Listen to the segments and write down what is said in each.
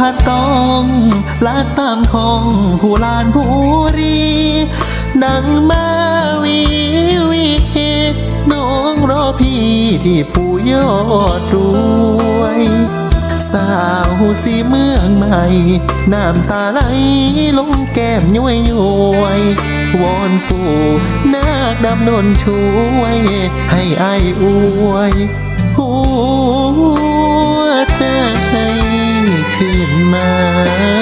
พัดต้องลาดตามคองผู้ลานผู้รีดังมาวีวีน้องรอพี่ที่ผู้ยอดรวย สาวสีเมืองใหม่ น้ำตาไหลลงแก้มย้วยย้วยวอนปู่นาคดำนนช่วย ให้อายอวยหัวใจ Mama.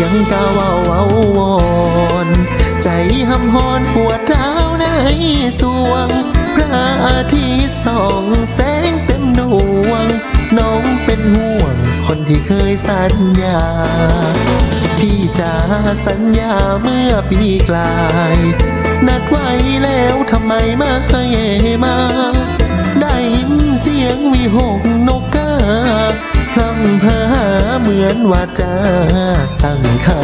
ยงกาเวาวเวาวอนใจหำหอนปวดร้าวในสวง พระอาทิตย์ส่องแสงเต็มดวง น้องเป็นห่วง คนที่เคยสัญญา พี่จะสัญญาเมื่อปีกลาย นัดไว้แล้วทำไมไม่มา ได้ยินเสียงวิหกนกกา พลังเพอเหมือนว่าจะสั่งคำ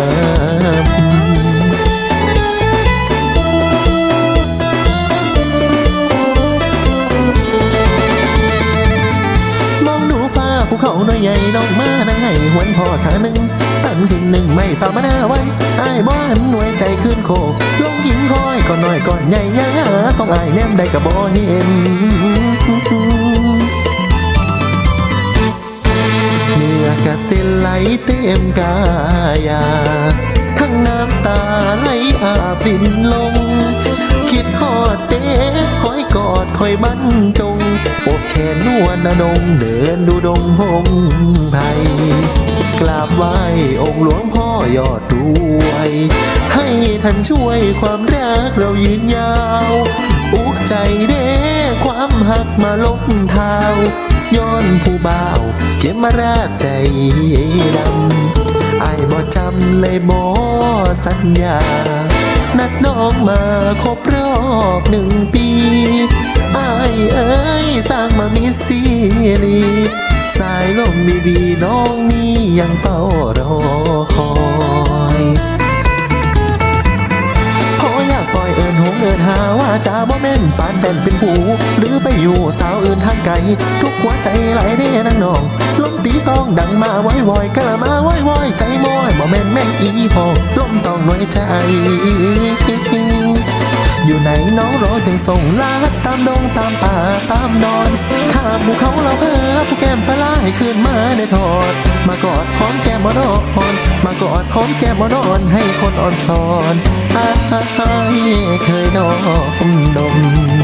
มองดูฟ้าภูเขาหน่อยใหญ่น้องมานั่งให้หวนพ่อขาหนึ่งตันถึงหนึ่งไม่ต่อมาหน้าไว้ไอ้บ้านหน่วยใจขึ้นโคกลงยิงคอยก่อนหน่อยก่อนใหญ่ยาต้องอายแนมได้กับบ่เห็น กายา ทั้งน้ำตาไหลอาบลินลง คิดฮอดเด้คอยกอดคอยบรรจงอบแขนนวลนงเดินดูดงพงไพรกราบไหว้องค์หลวงพ่อยอดรวย ให้ท่านช่วยความรักเรายืนยาว อุกใจเด้ความหักมาลบเท้าย้อนผู้บ่าวเก็บมาราดใจดำ บ่จำเลยบ่สัญญา นัดน้องมาครบรอบหนึ่งปีอ้ายเอ้ยสร้างมามีซีรีสายลมบีบีน้องนี่ยังเฝ้ารอคอยพออยากปล่อยเอินหงเอินหาว่าจะบ่แม่นปานเป็นเป็นผู้หรือไปอยู่สาวอื่นทางไกล ทุกหัวใจไหลเด้นางน้อง ต้องดังมาไว้วอยกะมาไว้วอยใจมอยบ่แม่นแม่นอีพอลมต้องหน่วยใจ อยู่ไหนน้องรอจึงส่งลาตามดงตามป่าตามดอนข้ามภูเขาเราเพ้อผู้แก้มปลาไหลให้คืนมาได้ทอด มากอดหอมแก้มมอนอนมากอดหอมแก้มมอนอนให้คนอ่อนสอนอ้ายเคยนอมดม